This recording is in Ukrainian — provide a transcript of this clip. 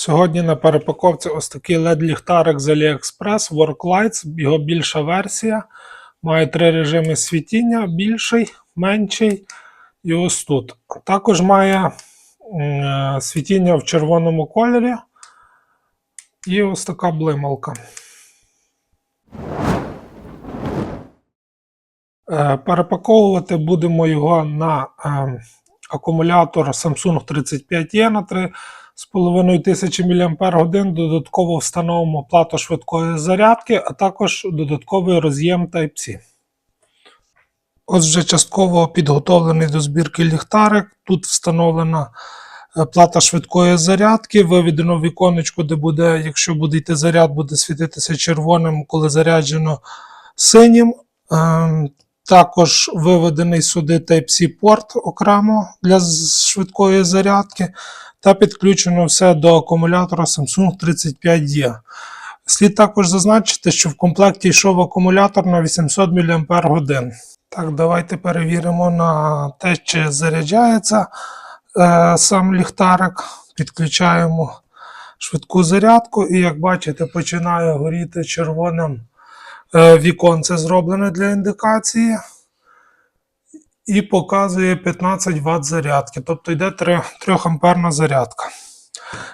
Сьогодні на перепаковці ось такий LED-ліхтарик з AliExpress Worklights, його більша версія. Має три режими світіння: більший, менший і ось тут. Також має е, світіння в червоному кольорі і ось така блималка. Е, Перепаковувати будемо його на е, акумулятор Samsung 35E на 3,5 тисячі мАч. Додатково встановимо плату швидкої зарядки, а також додатковий роз'єм Type-C. Ось вже частково підготовлений до збірки ліхтарик. Тут встановлена е, плата швидкої зарядки. Виведено віконечко, де буде, якщо буде йти заряд, буде світитися червоним, коли заряджено синім. Також виведений сюди Type-C порт окремо для швидкої зарядки. Та підключено все до акумулятора Samsung 35E. Слід також зазначити, що в комплекті йшов акумулятор на 800 мАч. Так, давайте перевіримо на те, чи заряджається е, сам ліхтарик. Підключаємо швидку зарядку, і як бачите, починає горіти червоним е, віконце зроблене для індикації. І показує 15 Вт зарядки, тобто йде 3, 3 амперна зарядка.